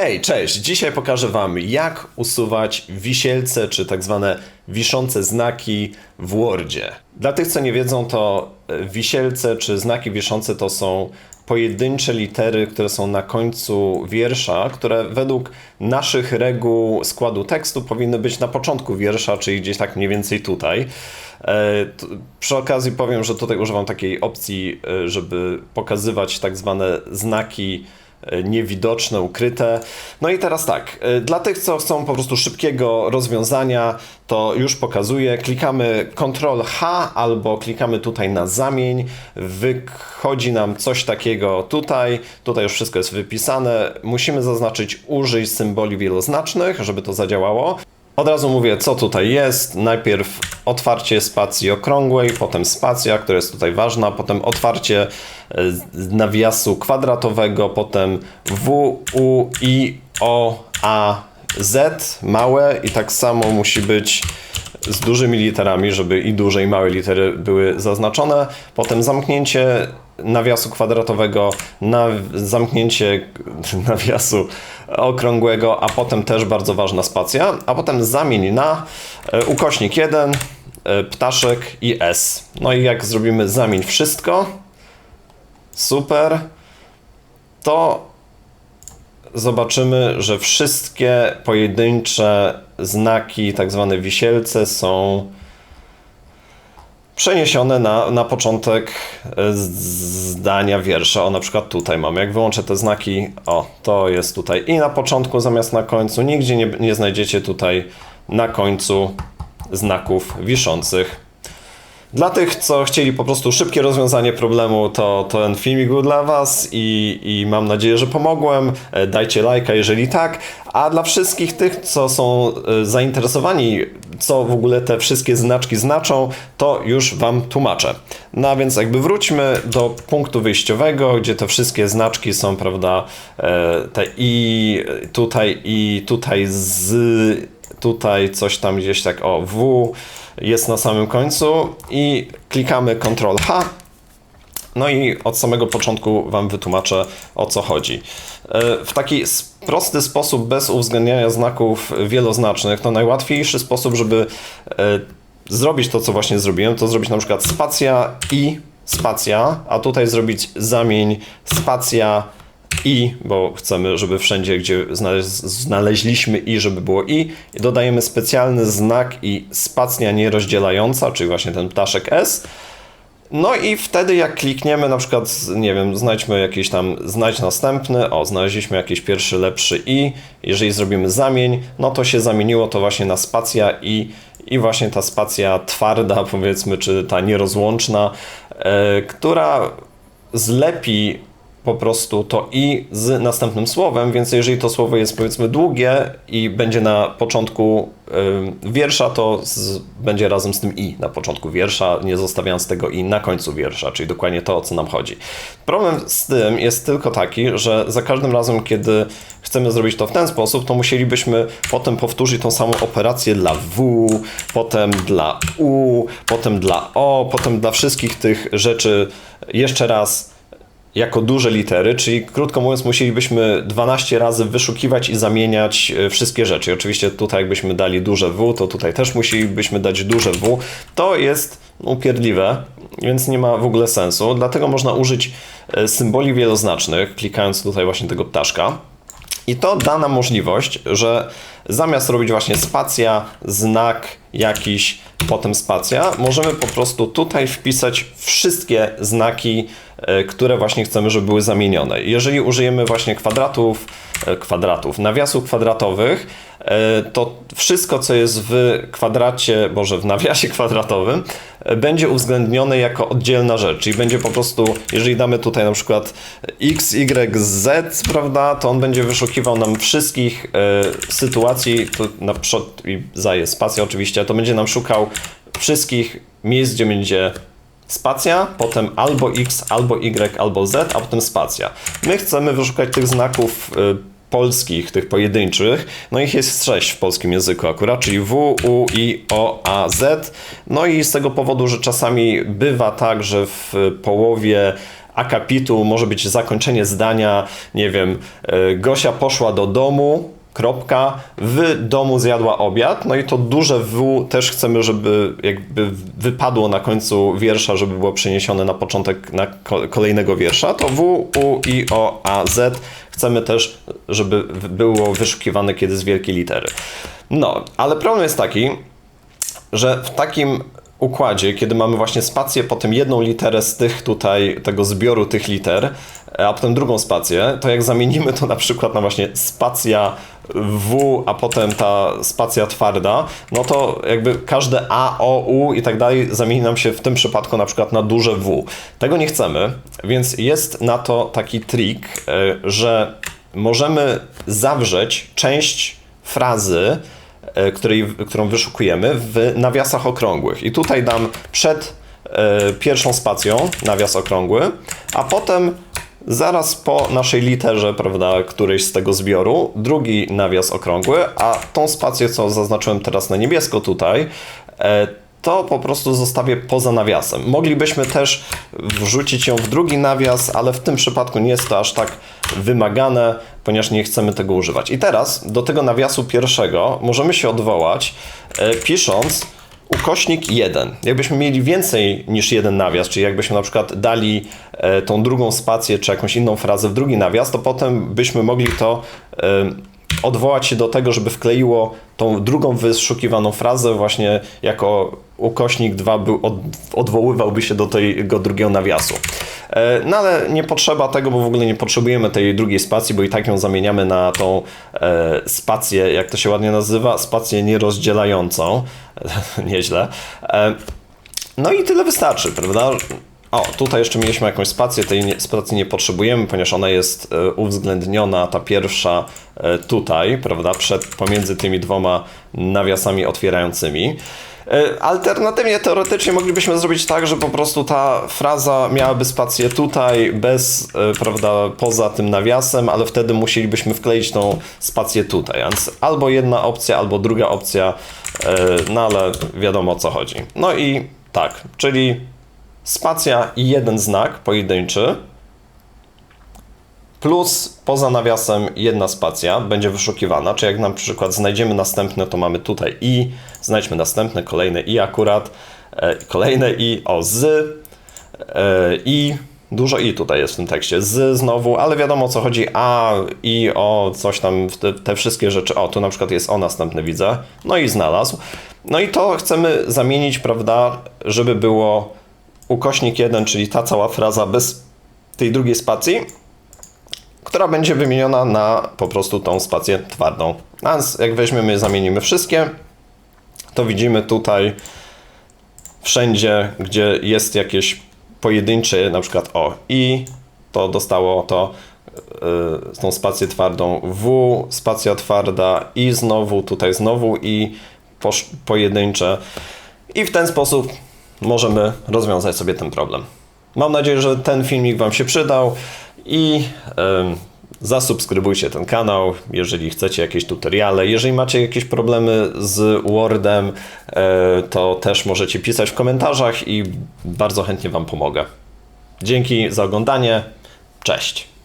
Hej, cześć! Dzisiaj pokażę Wam, jak usuwać wisielce, czy tak zwane wiszące znaki w Wordzie. Dla tych, co nie wiedzą, to e, wisielce, czy znaki wiszące to są pojedyncze litery, które są na końcu wiersza, które według naszych reguł składu tekstu powinny być na początku wiersza, czyli gdzieś tak mniej więcej tutaj. E, Przy okazji powiem, że tutaj używam takiej opcji, e, żeby pokazywać tak zwane znaki niewidoczne, ukryte. No i teraz tak, e, dla tych, co chcą po prostu szybkiego rozwiązania, to już pokazuję. Klikamy Ctrl H albo klikamy tutaj na zamień. Wychodzi nam coś takiego tutaj. Tutaj już wszystko jest wypisane. Musimy zaznaczyć użyj symboli wieloznacznych, żeby to zadziałało. Od razu mówię, co tutaj jest. Najpierw otwarcie spacji okrągłej, potem spacja, która jest tutaj ważna, potem otwarcie e, nawiasu kwadratowego, potem W, U, I, O, A, Z, małe i tak samo musi być z dużymi literami, żeby i duże i małe litery były zaznaczone. Potem zamknięcie nawiasu kwadratowego, na, zamknięcie nawiasu okrągłego, a potem też bardzo ważna spacja, a potem zamień na e, ukośnik 1, e, ptaszek i S. No i jak zrobimy zamień wszystko, super, to zobaczymy, że wszystkie pojedyncze znaki, tak zwane wisielce, są przeniesione na, na początek e, zdania wiersza. O, na przykład tutaj mam. Jak wyłączę te znaki, o, to jest tutaj i na początku zamiast na końcu. Nigdzie nie, nie znajdziecie tutaj na końcu znaków wiszących. Dla tych, co chcieli po prostu szybkie rozwiązanie problemu, to, to ten filmik był dla Was i, i mam nadzieję, że pomogłem. E, Dajcie lajka, jeżeli tak. A dla wszystkich tych, co są e, zainteresowani, co w ogóle te wszystkie znaczki znaczą, to już Wam tłumaczę. No a więc jakby wróćmy do punktu wyjściowego, gdzie te wszystkie znaczki są, prawda, e, te i tutaj i tutaj z tutaj coś tam gdzieś tak, o, W jest na samym końcu i klikamy Ctrl H. No i od samego początku Wam wytłumaczę o co chodzi. E, W taki prosty sposób, bez uwzględniania znaków wieloznacznych, to najłatwiejszy sposób, żeby e, zrobić to, co właśnie zrobiłem, to zrobić na przykład spacja i spacja, a tutaj zrobić zamień spacja i, bo chcemy, żeby wszędzie, gdzie znaleź, znaleźliśmy i, żeby było i, dodajemy specjalny znak i spacja nierozdzielająca, czyli właśnie ten ptaszek S. No i wtedy jak klikniemy na przykład, nie wiem, znajdźmy jakiś tam, znajdź następny, o, znaleźliśmy jakiś pierwszy, lepszy i, jeżeli zrobimy zamień, no to się zamieniło to właśnie na spacja i, i właśnie ta spacja twarda, powiedzmy, czy ta nierozłączna, e, która zlepi po prostu to i z następnym słowem, więc jeżeli to słowo jest powiedzmy długie i będzie na początku y, wiersza, to z, będzie razem z tym i na początku wiersza, nie zostawiając tego i na końcu wiersza, czyli dokładnie to, o co nam chodzi. Problem z tym jest tylko taki, że za każdym razem, kiedy chcemy zrobić to w ten sposób, to musielibyśmy potem powtórzyć tą samą operację dla W, potem dla U, potem dla O, potem dla wszystkich tych rzeczy jeszcze raz jako duże litery, czyli krótko mówiąc, musielibyśmy 12 razy wyszukiwać i zamieniać e, wszystkie rzeczy. Oczywiście tutaj, jakbyśmy dali duże W, to tutaj też musielibyśmy dać duże W. To jest upierdliwe, więc nie ma w ogóle sensu. Dlatego można użyć e, symboli wieloznacznych, klikając tutaj właśnie tego ptaszka. I to da nam możliwość, że zamiast robić właśnie spacja, znak jakiś, potem spacja, możemy po prostu tutaj wpisać wszystkie znaki, e, które właśnie chcemy, żeby były zamienione. Jeżeli użyjemy właśnie kwadratów, kwadratów, nawiasów kwadratowych, e, to wszystko, co jest w kwadracie, boże, w nawiasie kwadratowym, e, będzie uwzględnione jako oddzielna rzecz, czyli będzie po prostu, jeżeli damy tutaj na przykład x, y, z, prawda, to on będzie wyszukiwał nam wszystkich e, sytuacji, tu na przód i za jest spacja oczywiście, to będzie nam szukał wszystkich miejsc, gdzie będzie spacja, potem albo x, albo y, albo z, a potem spacja. My chcemy wyszukać tych znaków y, polskich, tych pojedynczych. No ich jest sześć w polskim języku akurat, czyli W, U, I, O, A, Z. No i z tego powodu, że czasami bywa tak, że w połowie akapitu może być zakończenie zdania, nie wiem, e, Gosia poszła do domu, kropka, w domu zjadła obiad, no i to duże W też chcemy, żeby jakby wypadło na końcu wiersza, żeby było przeniesione na początek na ko- kolejnego wiersza, to W, U, I, O, A, Z. Chcemy też, żeby było wyszukiwane kiedy z wielkiej litery. No, ale problem jest taki, że w takim układzie, kiedy mamy właśnie spację, potem jedną literę z tych tutaj, tego zbioru tych liter, a potem drugą spację, to jak zamienimy to na przykład na właśnie spacja W, a potem ta spacja twarda, no to jakby każde A, O, U i tak dalej zamieni nam się w tym przypadku na przykład na duże W. Tego nie chcemy, więc jest na to taki trik, e, że możemy zawrzeć część frazy, której, którą wyszukujemy w nawiasach okrągłych. I tutaj dam przed e, pierwszą spacją nawias okrągły, a potem zaraz po naszej literze, prawda, którejś z tego zbioru, drugi nawias okrągły, a tą spację, co zaznaczyłem teraz na niebiesko tutaj, e, to po prostu zostawię poza nawiasem. Moglibyśmy też wrzucić ją w drugi nawias, ale w tym przypadku nie jest to aż tak wymagane, ponieważ nie chcemy tego używać. I teraz do tego nawiasu pierwszego możemy się odwołać, e, pisząc ukośnik 1. Jakbyśmy mieli więcej niż jeden nawias, czyli jakbyśmy na przykład dali e, tą drugą spację czy jakąś inną frazę w drugi nawias, to potem byśmy mogli to e, odwołać się do tego, żeby wkleiło tą drugą wyszukiwaną frazę właśnie jako ukośnik 2 był, od, odwoływałby się do tego drugiego nawiasu. E, No ale nie potrzeba tego, bo w ogóle nie potrzebujemy tej drugiej spacji, bo i tak ją zamieniamy na tą e, spację, jak to się ładnie nazywa, spację nierozdzielającą. Nieźle. E, no i tyle wystarczy, prawda? O, tutaj jeszcze mieliśmy jakąś spację, tej nie, spacji nie potrzebujemy, ponieważ ona jest uwzględniona, ta pierwsza tutaj, prawda, przed, pomiędzy tymi dwoma nawiasami otwierającymi. E, Alternatywnie, teoretycznie moglibyśmy zrobić tak, że po prostu ta fraza miałaby spację tutaj, bez, e, prawda, poza tym nawiasem, ale wtedy musielibyśmy wkleić tą spację tutaj. Więc albo jedna opcja, albo druga opcja, e, no ale wiadomo o co chodzi. No i tak, czyli spacja i jeden znak pojedynczy, plus poza nawiasem jedna spacja będzie wyszukiwana, czy jak na przykład znajdziemy następne, to mamy tutaj i, znajdźmy następne, kolejne i akurat, e, kolejne i, o z, e, i, dużo i tutaj jest w tym tekście, z znowu, ale wiadomo o co chodzi, a, i, o, coś tam, te, te wszystkie rzeczy, o, tu na przykład jest o następne widzę, no i znalazł. No i to chcemy zamienić, prawda, żeby było ukośnik 1, czyli ta cała fraza bez tej drugiej spacji, która będzie wymieniona na po prostu tą spację twardą. A jak weźmiemy, zamienimy wszystkie, to widzimy tutaj wszędzie, gdzie jest jakieś pojedyncze, na przykład o i, to dostało to yy, tą spację twardą w, spacja twarda i znowu, tutaj znowu i pojedyncze. I w ten sposób możemy rozwiązać sobie ten problem. Mam nadzieję, że ten filmik Wam się przydał i zasubskrybujcie ten kanał, jeżeli chcecie jakieś tutoriale. Jeżeli macie jakieś problemy z Wordem, e, to też możecie pisać w komentarzach i bardzo chętnie Wam pomogę. Dzięki za oglądanie. Cześć.